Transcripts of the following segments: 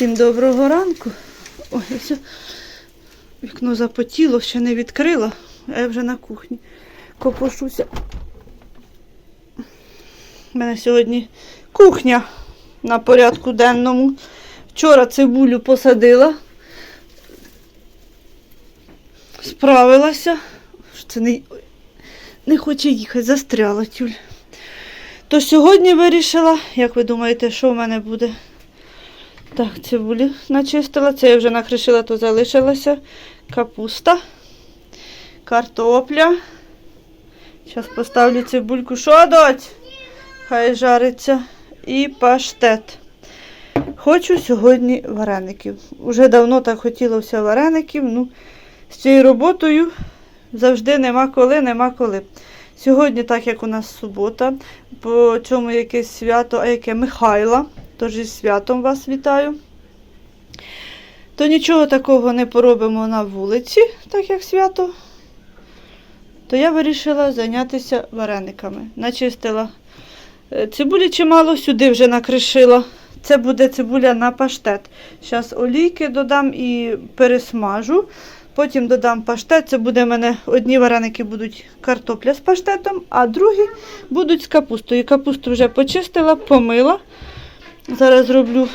Всім доброго ранку. Ой, ось вікно запотіло, ще не відкрила, а я вже на кухні. Копошуся. У мене сьогодні кухня на порядку денному. Вчора цибулю посадила. Справилася. Це не, не хоче їхати, застряла тюль. То сьогодні вирішила, як ви думаєте, що в мене буде? Так, цибулі начистила. Це я вже накришила, то залишилася. Капуста, картопля. Зараз поставлю цибульку. Що, доць? Хай жариться. І паштет. Хочу сьогодні вареників. Уже давно так хотілося вареників. Ну, з цією роботою завжди нема коли, нема коли. Сьогодні, так як у нас субота, по цьому якесь свято, а яке Михайла. Тож із святом вас вітаю. То нічого такого не поробимо на вулиці, так як свято. То я вирішила зайнятися варениками. Начистила е, цибулі чимало, сюди вже накришила. Це буде цибуля на паштет. Зараз олійки додам і пересмажу. Потім додам паштет. Це буде в мене одні вареники будуть картопля з паштетом, а другі будуть з капустою. Капусту вже почистила, помила. Зараз зроблю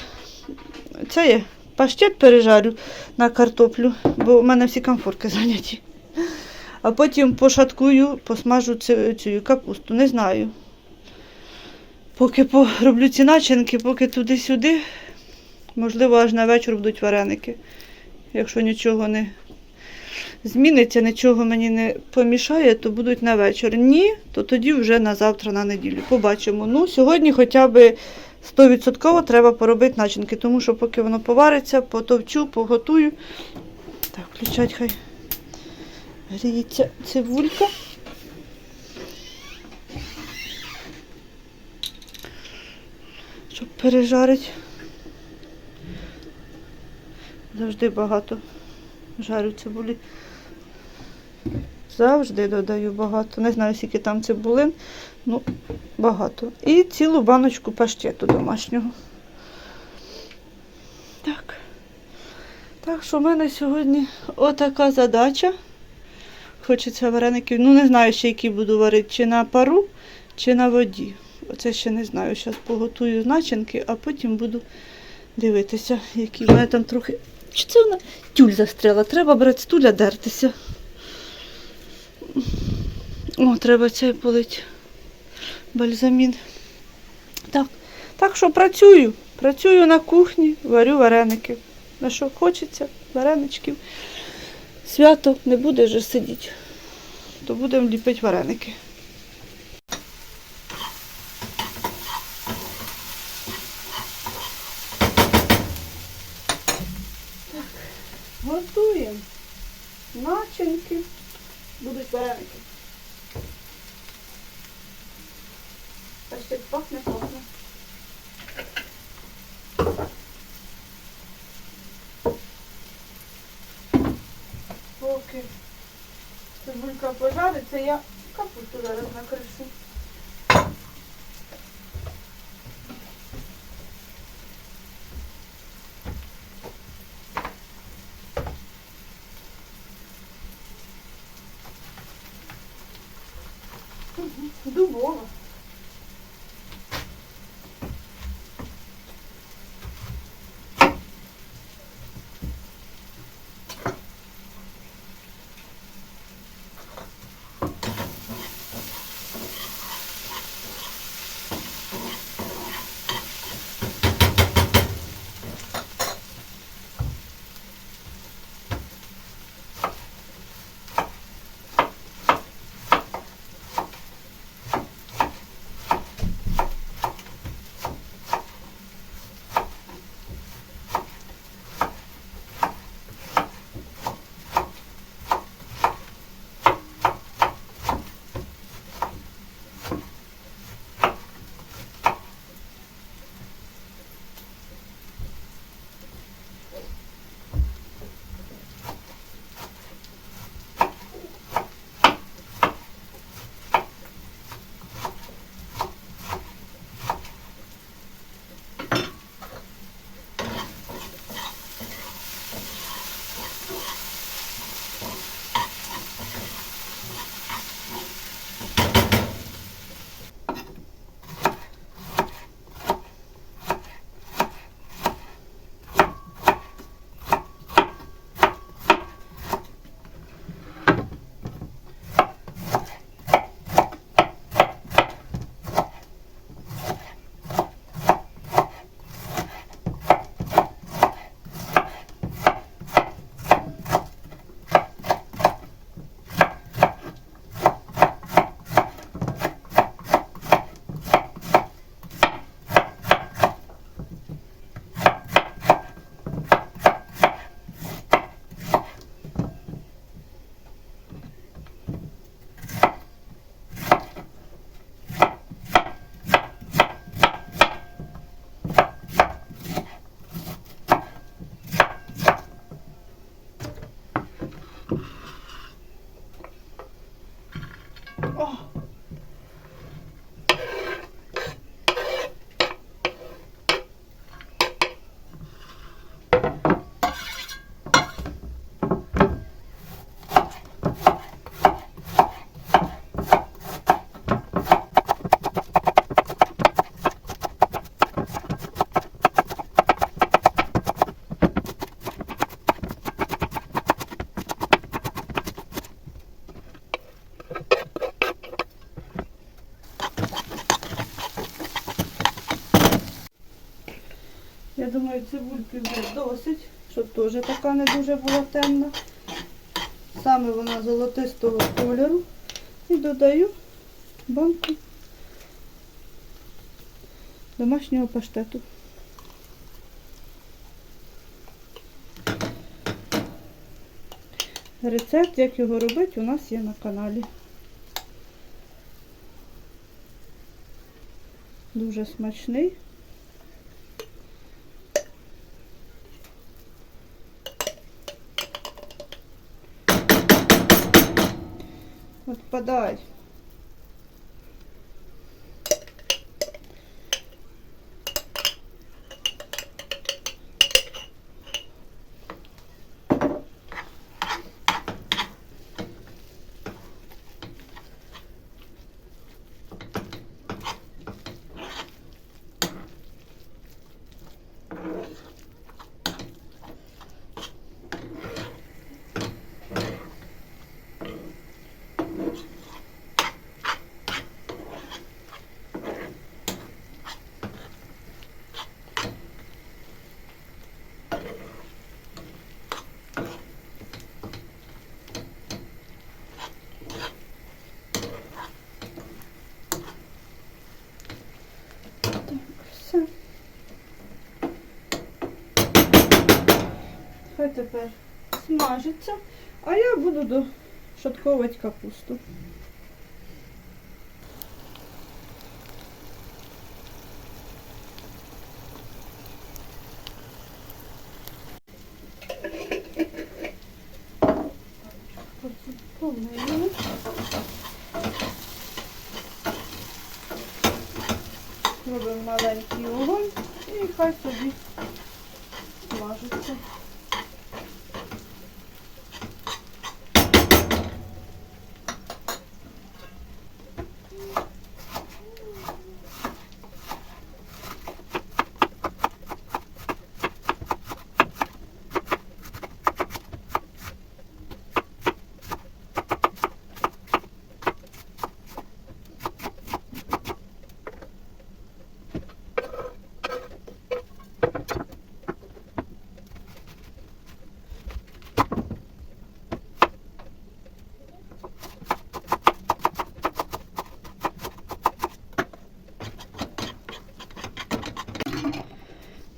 це є паштет пережарю на картоплю, бо в мене всі комфорки зайняті. А потім пошаткую, посмажу цю, цю капусту. Не знаю. Поки пороблю ці начинки, поки туди-сюди, можливо, аж на вечір будуть вареники. Якщо нічого не зміниться, нічого мені не помішає, то будуть на вечір. Ні, то тоді вже на завтра, на неділю. Побачимо. Ну, сьогодні хоча б 100% треба поробити начинки, тому що поки воно повариться, потовчу, поготую. Так, включать хай гріється цибулька. Щоб пережарити. Завжди багато жарю цибулі. Завжди додаю багато. Не знаю, скільки там цибулин, ну багато. І цілу баночку паштету домашнього. Так. Так що в мене сьогодні отака задача. Хочеться вареників. Ну, не знаю, ще які буду варити, чи на пару, чи на воді. Оце ще не знаю. Зараз поготую начинки, а потім буду дивитися, які в мене там трохи. Чи це вона тюль застряла? Треба брати стуля дертися. О, треба цей полить бальзамін. Так, так що працюю. Працюю на кухні, варю вареники. На що хочеться, вареничків. Свято не буде вже сидіти, то будемо ліпити вареники. Готуємо начинки. Будуть вареники. Ще пахне пахне. Поки цибулька пожариться, я капусту зараз накришу. Думаю, цибульки вже досить, щоб теж така не дуже була темна. Саме вона золотистого кольору. І додаю банку домашнього паштету. Рецепт, як його робити, у нас є на каналі. Дуже смачний. От. Все. Хай тепер смажиться, а я буду дошатковувати капусту. Робимо маленький огонь і хай собі смажиться.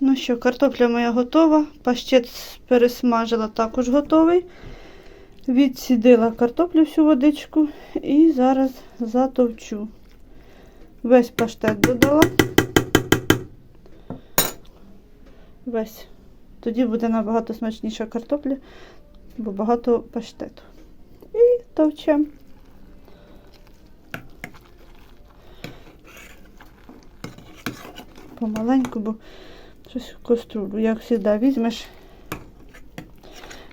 Ну що, картопля моя готова. Паштет пересмажила також готовий. Відсідила картоплю всю водичку і зараз затовчу. Весь паштет додала. Весь. Тоді буде набагато смачніша картопля, бо багато паштету. І товчемо. Помаленьку, бо щось в. Як завжди, візьмеш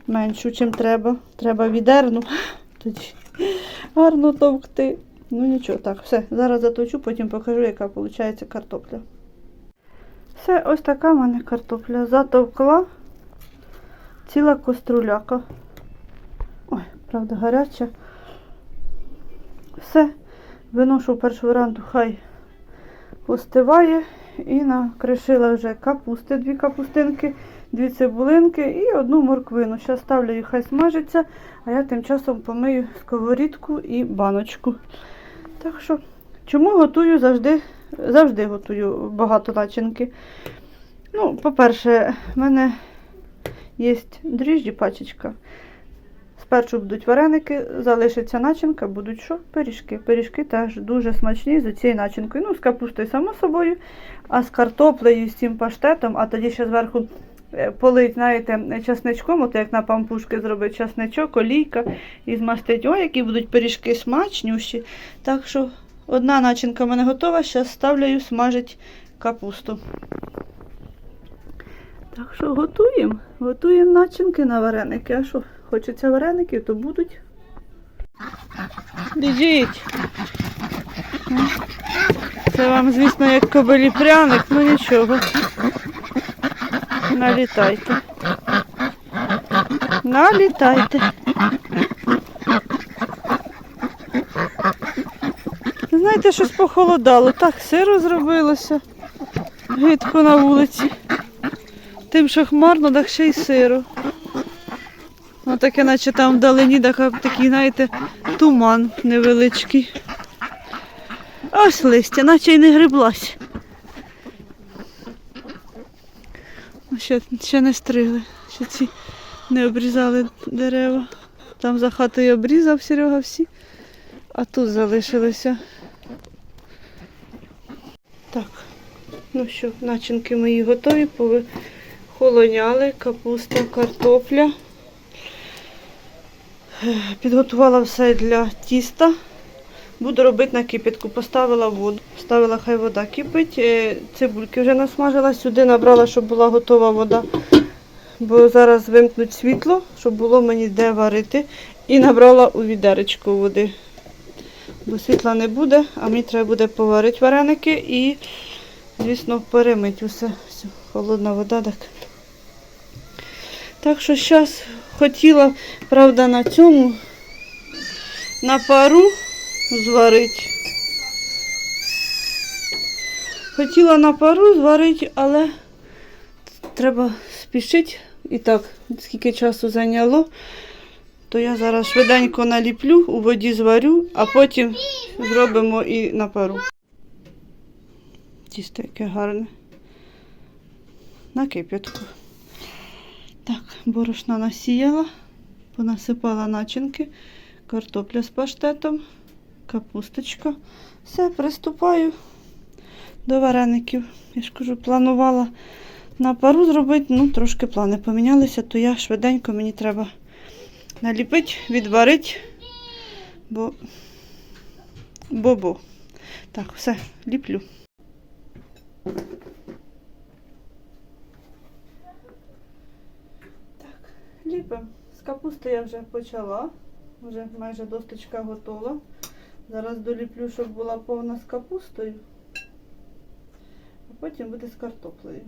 меншу, чим треба. Треба відерну. Тоді гарно товкти. Ну нічого, так, все. Зараз заточу, потім покажу, яка виходить картопля. Все, ось така в мене картопля. Затовкла ціла коструляка. Ой, правда, гаряча. Все, виношу першу варанду, хай остиває. І накришила вже капусти, дві капустинки, дві цибулинки і одну морквину. Зараз ставлю їх, хай смажиться, а я тим часом помию сковорідку і баночку. Так що, чому готую завжди, завжди готую багато начинки. Ну, по-перше, в мене є дріжджі пачечка. Спершу будуть вареники, залишиться начинка, будуть що? Пиріжки. Пиріжки теж дуже смачні з цією начинкою. Ну, з капустою, само собою, а з картоплею, з цим паштетом, а тоді ще зверху е, полить, знаєте, часничком, от як на пампушки зробить часничок, олійка і змастить. Ой, які будуть пиріжки смачнющі. Так що одна начинка в мене готова, зараз ставлю смажить капусту. Так що готуємо. Готуємо начинки на вареники. А що, хочеться вареників, то будуть. Біжіть. Це вам, звісно, як кобилі пряник, ну нічого. Налітайте. Налітайте. Знаєте, щось похолодало. Так, сиро зробилося. Гидко на вулиці. Тим, що хмарно, так ще й сиро. Ну таке, наче там вдалині такий, знаєте, туман невеличкий. Ось листя, наче й не гриблась. Ну, Ще, ще не стригли, ще ці не обрізали дерева. Там за хатою обрізав Серега всі, а тут залишилися. Так, ну що, начинки мої готові, холоняли, капуста, картопля. Підготувала все для тіста. Буду робити на кипятку. Поставила воду, ставила хай вода кипить. Е, Цибульки вже насмажила, сюди набрала, щоб була готова вода. Бо зараз вимкнуть світло, щоб було мені де варити. І набрала у відеречко води. Бо світла не буде, а мені треба буде поварити вареники і, звісно, перемити усе. Все, холодна вода. Так, так що зараз хотіла, правда, на цьому, на пару зварити. Хотіла на пару зварити, але треба спішити. І так, скільки часу зайняло, то я зараз швиденько наліплю, у воді зварю, а потім зробимо і на пару. Тісто яке гарне. На кип'ятку. Так, борошна насіяла, понасипала начинки, картопля з паштетом, капусточка. Все, приступаю до вареників. Я ж кажу, планувала на пару зробити, ну трошки плани помінялися, то я швиденько мені треба наліпити, відварити, бо бо-бо. Так, все, ліплю. Так, ліпимо. З капусти я вже почала. Вже майже досточка готова. Зараз доліплю, щоб була повна з капустою, а потім буде з картоплею.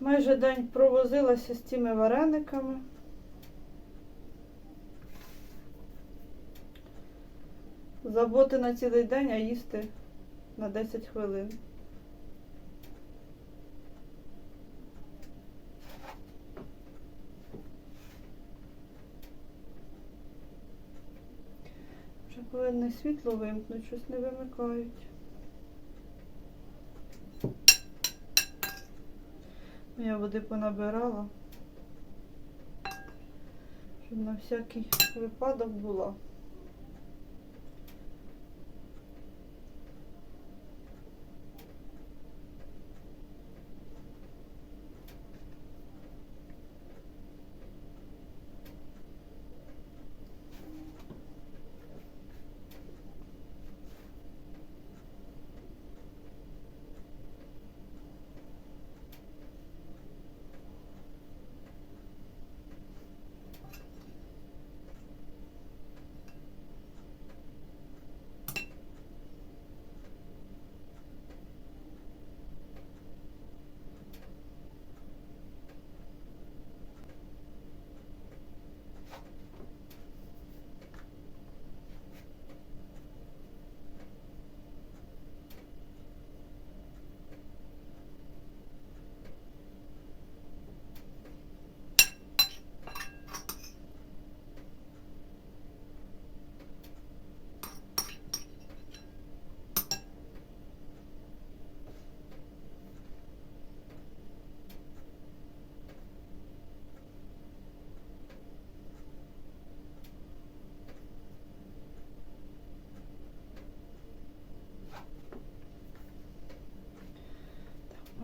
Майже день провозилася з цими варениками. Заботи на цілий день, а їсти на 10 хвилин. Вже повинні світло вимкнути, щось не вимикають. Я води понабирала, щоб на всякий випадок була.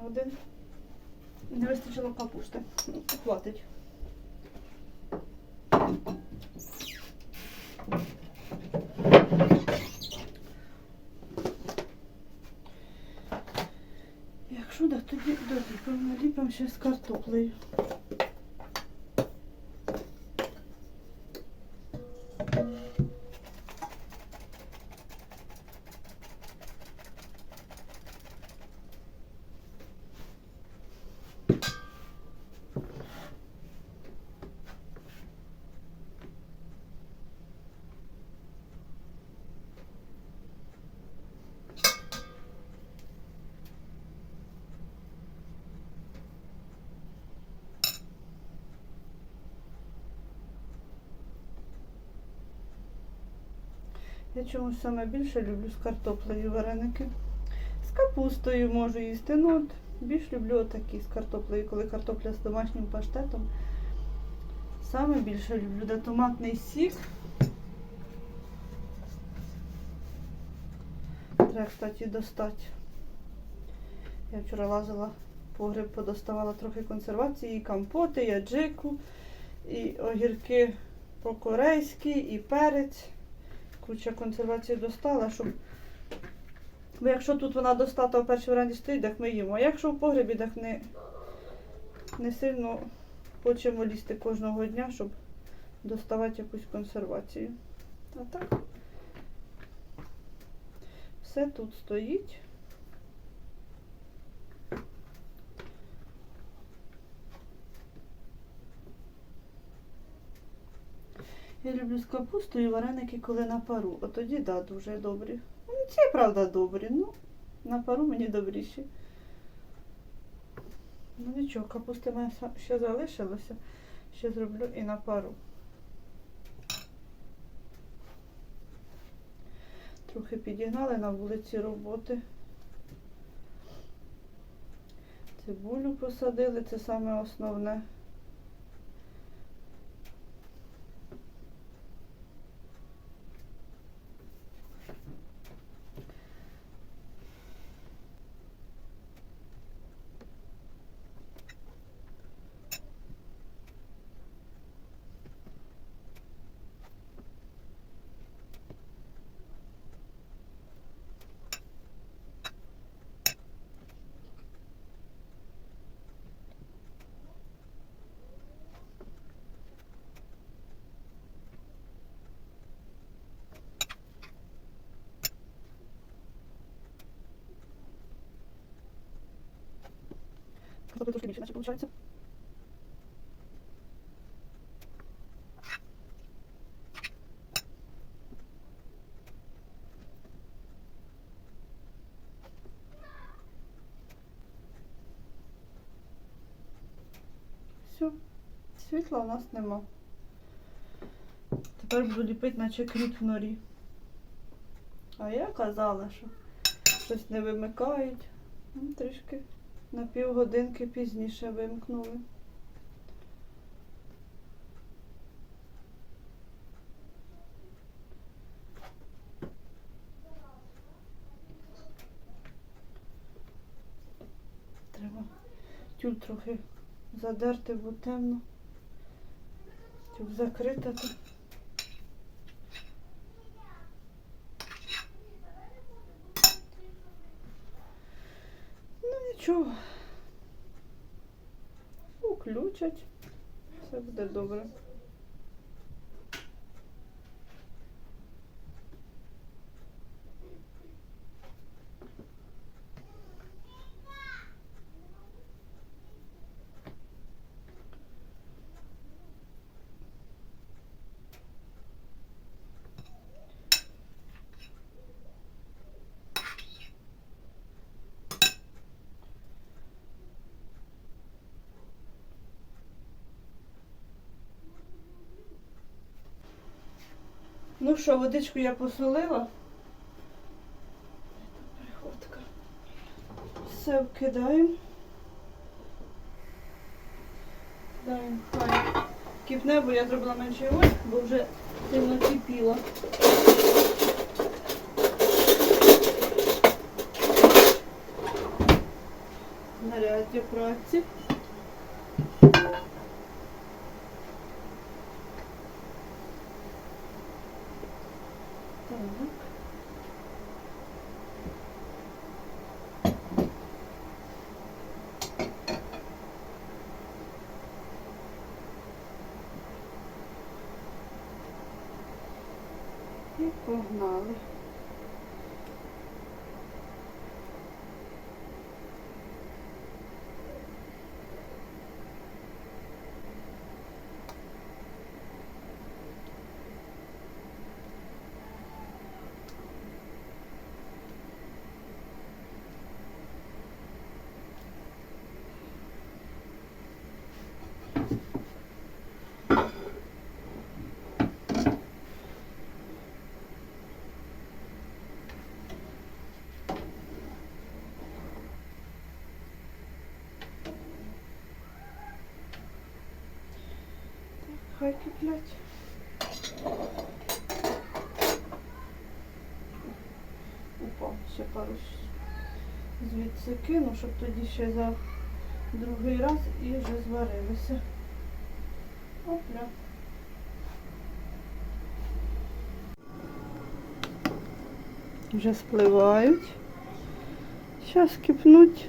Один. Не вистачило капусти. Ну, Хватить. Якщо да, тоді доліпимо. Наліпимо ще з картоплею. Я чомусь саме більше люблю з картоплею вареники. З капустою можу їсти. Ну от більш люблю отакі з картоплею, коли картопля з домашнім паштетом. Саме більше люблю де томатний сік. Треба, кстати, достати. Я вчора лазила погреб, подоставала трохи консервації, і компоти, і аджику, і огірки по-корейськи, і перець. Куча консервації достала, щоб. Бо якщо тут вона достата в першій варіанті стоїть, так ми їмо. А якщо в погребі, так не, не сильно хочемо лізти кожного дня, щоб доставати якусь консервацію. А так. Все тут стоїть. Я люблю з капустою вареники, коли на пару. От тоді, да, дуже добрі. Ну, ці, правда, добрі, ну, на пару мені добріші. Ну нічого, капусти в мене ще залишилося. Ще зроблю і на пару. Трохи підігнали на вулиці роботи. Цибулю посадили, це саме основне. Картопля трошки більше, наче виходить. Все, світла у нас нема. Тепер буду ліпити, наче кріп в норі. А я казала, що щось не вимикають. Ну, Трішки на півгодинки пізніше вимкнули. Треба тюль трохи задерти, бо темно. Тюль закрита тут. Ну нічого. Уключать. Все буде добре. Ну що, водичку я посолила. Все вкидаємо. Кидаємо хай кипне, бо я зробила менше вогонь, бо вже сильно кипіло. знаряддя праці. Так. І Хай киплять. Упав ще пару звідси кину, щоб тоді ще за другий раз і вже зварилися. Опля. Вже спливають. Зараз кипнуть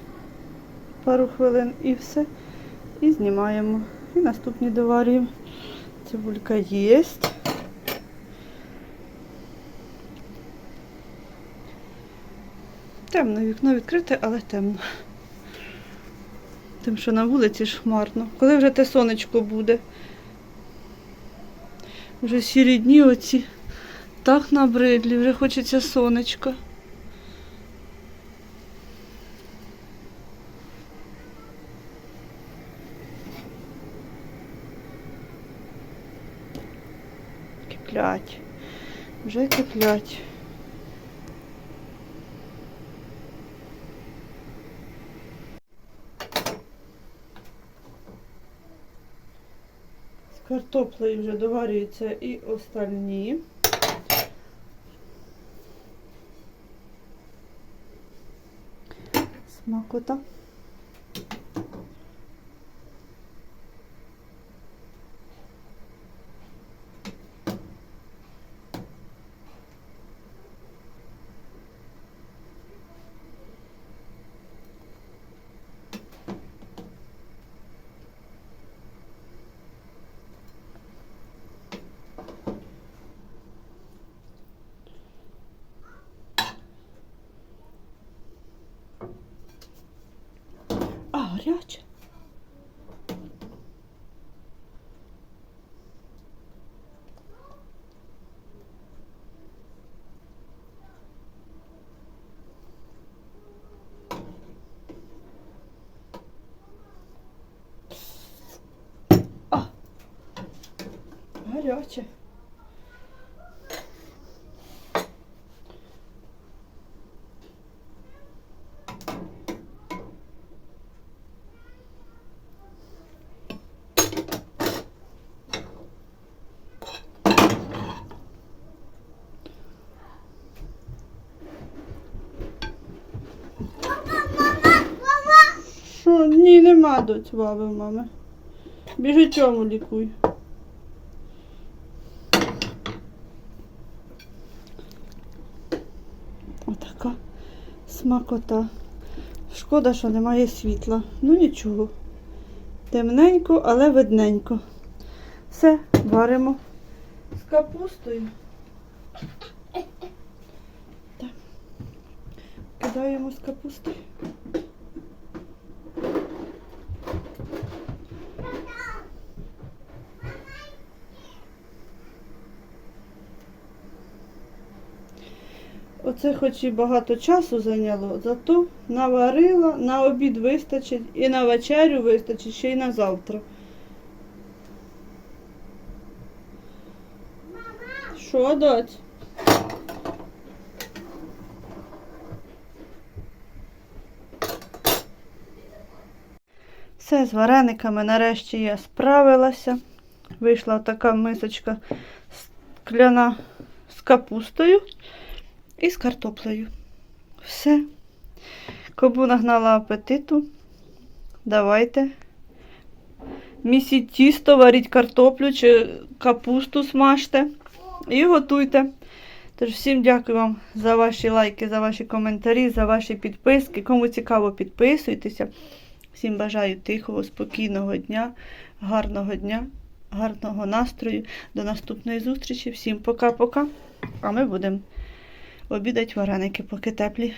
пару хвилин і все. І знімаємо. І наступні доварюємо. Цибулька є. Темно, вікно відкрите, але темно. Тим, що на вулиці ж хмарно. Коли вже те сонечко буде? Вже сірі дні оці так набридлі, вже хочеться сонечка. Киплять. Вже киплять. З картоплею вже доварюються і остальні. Смакота. А, гаряче. А, гаряче. Ні, нема доць баби мами. Біжи чому лікуй. Отака смакота. Шкода, що немає світла. Ну нічого. Темненько, але видненько. Все, варимо з капустою. Так. Кидаємо з капустою. Оце хоч і багато часу зайняло, зато наварила, на обід вистачить, і на вечерю вистачить, ще й на завтра. Що, доць? Все, з варениками нарешті я справилася. Вийшла така мисочка скляна з капустою і з картоплею. Все. Кобу нагнала апетиту. Давайте. Місіть тісто, варіть картоплю чи капусту смажте і готуйте. Тож всім дякую вам за ваші лайки, за ваші коментарі, за ваші підписки. Кому цікаво, підписуйтеся. Всім бажаю тихого, спокійного дня, гарного дня, гарного настрою. До наступної зустрічі. Всім пока-пока. А ми будемо обідати вареники, поки теплі.